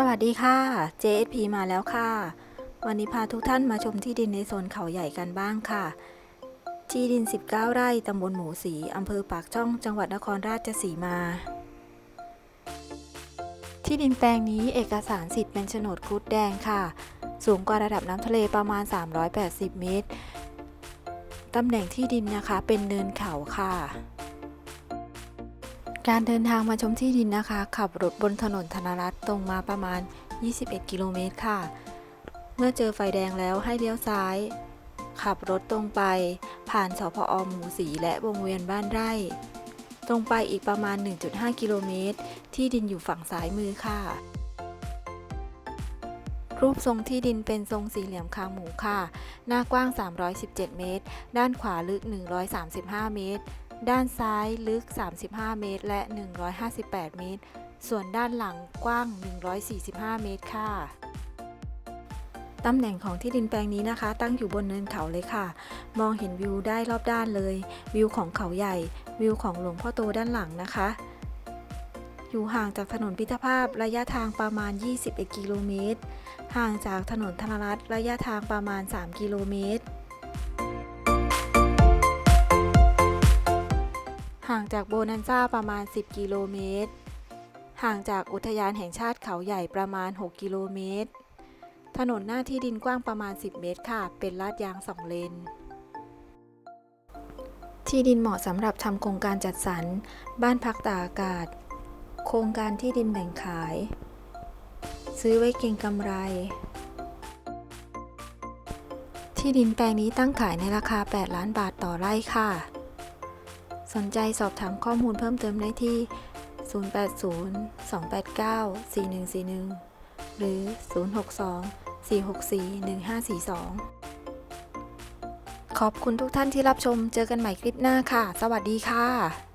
สวัสดีค่ะ JSP มาแล้วค่ะ วันนี้พาทุกท่านมาชมที่ดินในโซนเขาใหญ่กันบ้างค่ะ ที่ดิน 19 ไร่ ตำบลหมูสี อำเภอปากช่อง จังหวัดนครราชสีมา ที่ดินแปลงนี้เอกสารสิทธิ์เป็นโฉนดครุฑแดงค่ะ สูงกว่าระดับน้ำทะเลประมาณ 380 เมตร ตำแหน่งที่ดินนะคะเป็นเนินเขาค่ะ การเดินทางมาชมที่ดินนะคะ ขับรถบนถนนธนรัตน์ตรงมาประมาณ 21 กิโลเมตรค่ะ เมื่อเจอไฟแดงแล้วให้เลี้ยวซ้าย ขับรถตรงไป ผ่านสพอหมูสีและวงเวียนบ้านไร่ ตรงไปอีกประมาณ 1.5 กิโลเมตร ที่ดินอยู่ฝั่งซ้ายมือค่ะ รูปทรงที่ดินเป็นทรงสี่เหลี่ยมคางหมูค่ะ หน้ากว้าง 317 เมตร ด้านขวาลึก 135 เมตร ด้านซ้ายลึก 35 เมตร และ 158 เมตร ส่วนด้านหลังกว้าง 145 เมตรค่ะตำแหน่งของที่ดินแปลงนี้นะคะ ตั้งอยู่บนเนินเขาเลยค่ะ มองเห็นวิวได้รอบด้านเลย วิวของเขาใหญ่ วิวของหลวงพ่อโตด้านหลังนะคะ อยู่ห่างจากถนนพิทภาพระยะทางประมาณ 21 กิโลเมตร ห่างจากถนนธนรัตน์ระยะทางประมาณ 3 กิโลเมตร ห่างจากโบนันซ่าประมาณ 10 กิโลเมตร ห่างจากอุทยานแห่งชาติเขาใหญ่ประมาณ 6 กิโลเมตร ถนนหน้าที่ดินกว้างประมาณ 10 เมตรค่ะ เป็นลาดยาง2เลน ที่ดินเหมาะสำหรับทำโครงการจัดสรร บ้านพักตากอากาศ โครงการที่ดินแบ่งขาย ซื้อไว้เก็งกำไร ที่ดินแปลงนี้ตั้งขายในราคา 8 ล้านบาทต่อไร่ค่ะ สนใจสอบถามข้อมูลเพิ่มเติมได้ที่ 080-289-4141 หรือ 062-464-1542 ขอบคุณทุกท่านที่รับชม เจอกันใหม่คลิปหน้าค่ะ สวัสดีค่ะ